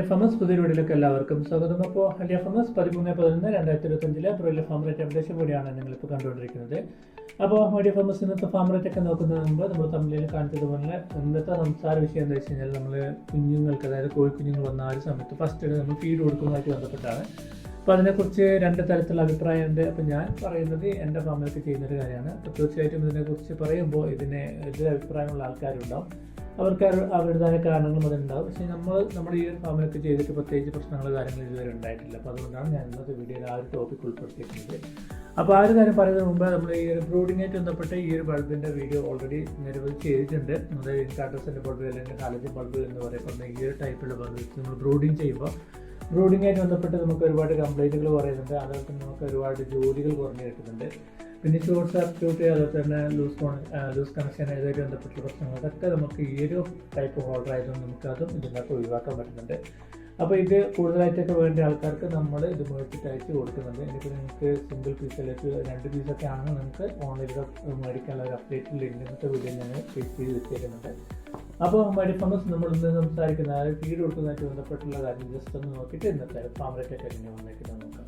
M പുതിയ വീഡിയോയിലേക്ക് എല്ലാവർക്കും സ്വാഗതം. അപ്പോൾ അലിയ ഫമസ് പതിമൂന്ന് പതിനൊന്ന് രണ്ടായിരത്തി ഇരുപത്തഞ്ചിലെ ബ്രോയിലർ ഫാം റേറ്റ് അപ്ഡേഷൻ കൂടിയാണ് നിങ്ങളിപ്പോൾ കണ്ടുകൊണ്ടിരിക്കുന്നത്. അപ്പോൾ മീഡിയ ഫമസ് ഇന്നത്തെ ഫാം റേറ്റ് ഒക്കെ നോക്കുന്നതിന് മുമ്പ് നമ്മൾ തമിഴിൽ കാണിച്ചതുപോലെ ഇന്നത്തെ സംസാര വിഷയം എന്താ വെച്ച് കഴിഞ്ഞാൽ നമ്മൾ കുഞ്ഞുങ്ങൾക്ക് അതായത് കോഴിക്കുഞ്ഞുങ്ങൾ വന്ന ആ ഒരു സമയത്ത് ഫസ്റ്റ് നമ്മൾ ഫീഡ് കൊടുക്കുന്നതായിട്ട് ബന്ധപ്പെട്ടാണ്. അപ്പോൾ അതിനെക്കുറിച്ച് രണ്ട് തരത്തിലുള്ള അഭിപ്രായമുണ്ട്. അപ്പോൾ ഞാൻ പറയുന്നത് എന്റെ ഫാമിലൊക്കെ ചെയ്യുന്നൊരു കാര്യമാണ്. അപ്പോൾ തീർച്ചയായിട്ടും ഇതിനെക്കുറിച്ച് പറയുമ്പോൾ ഇതിന് എതിരെ അഭിപ്രായമുള്ള ആൾക്കാരുണ്ടാവും. അവർക്ക് അവർ- അവരുടേതായ കാരണങ്ങളും അതുണ്ടാവും പക്ഷേ നമ്മൾ നമ്മുടെ ഈ ഒരു ഫാമിലൊക്കെ ചെയ്തിട്ട് പ്രത്യേകിച്ച് പ്രശ്നങ്ങൾ കാര്യങ്ങൾ ഇതുവരെ ഉണ്ടായിട്ടില്ല. അപ്പോൾ അതുകൊണ്ടാണ് ഞാൻ ഇന്നത്തെ വീഡിയോയിൽ ആ ഒരു ടോപ്പിക് ഉൾപ്പെടുത്തിയിട്ടുണ്ട് അപ്പോൾ ആ ഒരു കാര്യം പറയുന്നതിന് മുമ്പ് നമ്മൾ ഈ ഒരു ബ്രൂഡിങ്ങായിട്ട് ബന്ധപ്പെട്ട് ഈ ഒരു ബൾബിന്റെ വീഡിയോ ഓൾറെഡി നിരവധി ചെയ്തിട്ടുണ്ട്. അതായത് ഇൻകാട്ടസിന്റെ ബൾബ് അല്ലെങ്കിൽ കാലജൻ ബൾബ് എന്ന് പറയപ്പെടുന്ന ഈ ഒരു ടൈപ്പിലുള്ള ബൾബ് നമ്മൾ ബ്രൂഡിങ് ചെയ്യുമ്പോൾ ബ്രൂഡിങ്ങായിട്ട് ബന്ധപ്പെട്ട് നമുക്ക് ഒരുപാട് കംപ്ലൈന്റുകൾ പറയുന്നുണ്ട്. അതുപോലെ തന്നെ നമുക്ക് ഒരുപാട് ജോലികൾ കുറഞ്ഞു കിട്ടുന്നുണ്ട്. പിന്നെ ഷോർട്ട് സർക്യൂട്ട് അതുപോലെ തന്നെ ലൂസ് കോൺ ലൂസ് കണക്ഷൻ ഇതുമായിട്ട് ബന്ധപ്പെട്ട പ്രശ്നങ്ങൾ അതൊക്കെ നമുക്ക് ഈ ഒരു ടൈപ്പ് ഹോൾഡർ ആയതുകൊണ്ട് നമുക്ക് അതും ഇതിനകത്ത് ഒഴിവാക്കാൻ പറ്റുന്നുണ്ട്. അപ്പോൾ ഇത് കൂടുതലായിട്ടൊക്കെ വേണ്ട ആൾക്കാർക്ക് നമ്മൾ ഇത് മേടിച്ചിട്ട് അയച്ച് കൊടുക്കുന്നുണ്ട്. എനിക്ക് നിങ്ങൾക്ക് സിംഗിൾ പീസിലേക്ക് രണ്ട് പീസൊക്കെ ആണെങ്കിൽ നിങ്ങൾക്ക് ഓൺലൈനിൽ മേടിക്കാനുള്ള ഒരു അപ്ഡേറ്റ് ലിങ്ക് ഇന്നത്തെ വീഡിയോ ഞാൻ ക്ലിക്ക് ചെയ്ത് വെച്ചേക്കുന്നുണ്ട്. അപ്പോൾ മൈഡി ഫംഗസ് നമ്മൾ ഇന്ന് സംസാരിക്കുന്ന ഫീഡ് കൊടുക്കുന്നതായിട്ട് ബന്ധപ്പെട്ടുള്ള കാര്യം ജസ്റ്റ് ഒന്ന് നോക്കിയിട്ട് ഇന്നത്തെ ഫാമറേറ്റൊക്കെ എങ്ങനെ വന്നേക്കുന്നത് നോക്കാം.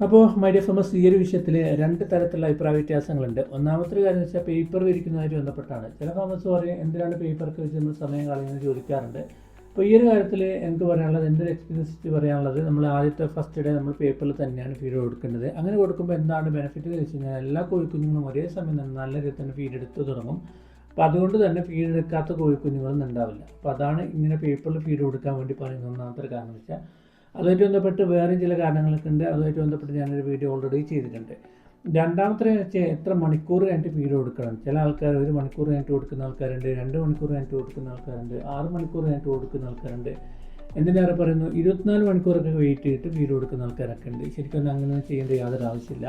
അപ്പോൾ മൈഡിയ ഫമസ് ഈ ഒരു വിഷയത്തിൽ രണ്ട് തരത്തിലുള്ള അഭിപ്രായ വ്യത്യാസങ്ങളുണ്ട്. ഒന്നാമത്തെ കാര്യം എന്ന് വെച്ചാൽ പേപ്പർ വിരിക്കുന്നതായിട്ട് ബന്ധപ്പെട്ടാണ്. ചില ഫാമസ് പറയും എന്തിനാണ് പേപ്പർക്ക് വെച്ച് നമ്മൾ സമയം കളയുന്നത് ചോദിക്കാറുണ്ട്. അപ്പോൾ ഈ ഒരു കാര്യത്തിൽ എനിക്ക് പറയാനുള്ളത് എന്റെ ഒരു എക്സ്പീരിയൻസ് വെച്ച് പറയാനുള്ളത് നമ്മൾ ആദ്യത്തെ ഫസ്റ്റ് ഡേ നമ്മൾ പേപ്പറിൽ തന്നെയാണ് ഫീഡ് കൊടുക്കേണ്ടത്. അങ്ങനെ കൊടുക്കുമ്പോൾ എന്താണ് ബെനിഫിറ്റ് എന്ന് വെച്ച് കഴിഞ്ഞാൽ എല്ലാ കോഴിക്കുഞ്ഞുങ്ങളും ഒരേ സമയം നല്ല രീതിയിൽ തന്നെ ഫീഡ് എടുത്ത് തുടങ്ങും. അപ്പോൾ അതുകൊണ്ട് തന്നെ ഫീഡ് എടുക്കാത്ത കോഴിക്കുഞ്ഞുങ്ങളൊന്നും ഉണ്ടാവില്ല. അപ്പോൾ അതാണ് ഇങ്ങനെ പേപ്പറിൽ ഫീഡ് കൊടുക്കാൻ വേണ്ടി പറയുന്ന ഒന്നാമത്തെ കാരണം വെച്ചാൽ അതുമായിട്ട് ബന്ധപ്പെട്ട് വേറെയും ചില കാരണങ്ങളൊക്കെ ഉണ്ട്. അതുമായിട്ട് ബന്ധപ്പെട്ട് ഞാനൊരു വീഡിയോ ഓൾറെഡി ചെയ്തിട്ടുണ്ട്. രണ്ടാമത്തെ വെച്ചാൽ എത്ര മണിക്കൂർ കഴിഞ്ഞിട്ട് ഫീഡ് കൊടുക്കണം? ചില ആൾക്കാർ ഒരു മണിക്കൂർ കഴിഞ്ഞിട്ട് കൊടുക്കുന്ന ആൾക്കാരുണ്ട് രണ്ട് മണിക്കൂർ കഴിഞ്ഞിട്ട് കൊടുക്കുന്ന ആൾക്കാരുണ്ട് ആറ് മണിക്കൂർ കഴിഞ്ഞിട്ട് കൊടുക്കുന്ന ആൾക്കാരുണ്ട്. എന്തിനേറെ പറയുന്നു? ഇരുപത്തിനാല് മണിക്കൂറൊക്കെ വെയിറ്റ് ചെയ്തിട്ട് ഫീഡ് കൊടുക്കുന്ന ആൾക്കാരൊക്കെ ഉണ്ട്. ശരിക്കും അങ്ങനെ ചെയ്യേണ്ട യാതൊരു ആവശ്യമില്ല.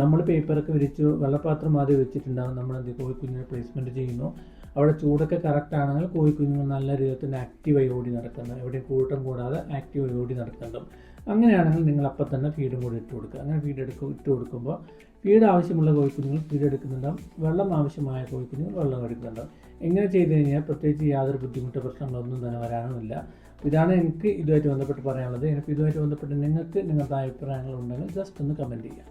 നമ്മൾ പേപ്പറൊക്കെ വിരിച്ച് വെള്ളപ്പാത്രം ആദ്യം വെച്ചിട്ടുണ്ടാകും നമ്മൾ എന്ത് കോഴിക്കുഞ്ഞിനെ പ്ലേസ്മെന്റ് ചെയ്യുന്നു. അവിടെ ചൂടൊക്കെ കറക്റ്റ് ആണെങ്കിൽ കോഴിക്കുഞ്ഞുങ്ങൾ നല്ല രീതിയിൽ ആക്റ്റീവായി ഓടി നടക്കുന്നു. എവിടെയും കൂട്ടം കൂടാതെ ആക്റ്റീവായി ഓടി നടക്കുന്നുണ്ടാവും അങ്ങനെയാണെങ്കിൽ നിങ്ങൾ അപ്പം തന്നെ ഫീഡും കൂടി ഇട്ട് കൊടുക്കുക. അങ്ങനെ ഫീഡ് എടുക്കും ഇട്ട് കൊടുക്കുമ്പോൾ ഫീഡ് ആവശ്യമുള്ള കോഴിക്കുഞ്ഞുങ്ങൾ ഫീഡ് എടുക്കുന്നുണ്ടാവും വെള്ളം ആവശ്യമായ കോഴിക്കുഞ്ഞുങ്ങൾ വെള്ളം എടുക്കുന്നുണ്ടാവും ഇങ്ങനെ ചെയ്ത് കഴിഞ്ഞാൽ പ്രത്യേകിച്ച് യാതൊരു ബുദ്ധിമുട്ട് പ്രശ്നങ്ങളൊന്നും തന്നെ വരാനുമില്ല ഇതാണ് എനിക്ക് ഇതുമായിട്ട് ബന്ധപ്പെട്ട് പറയാനുള്ളത്. എനിക്ക് ഇതുമായിട്ട് ബന്ധപ്പെട്ട് നിങ്ങൾക്ക് നിങ്ങളുടെ അഭിപ്രായങ്ങൾ ഉണ്ടെങ്കിൽ ജസ്റ്റ് ഒന്ന് കമന്റ് ചെയ്യാം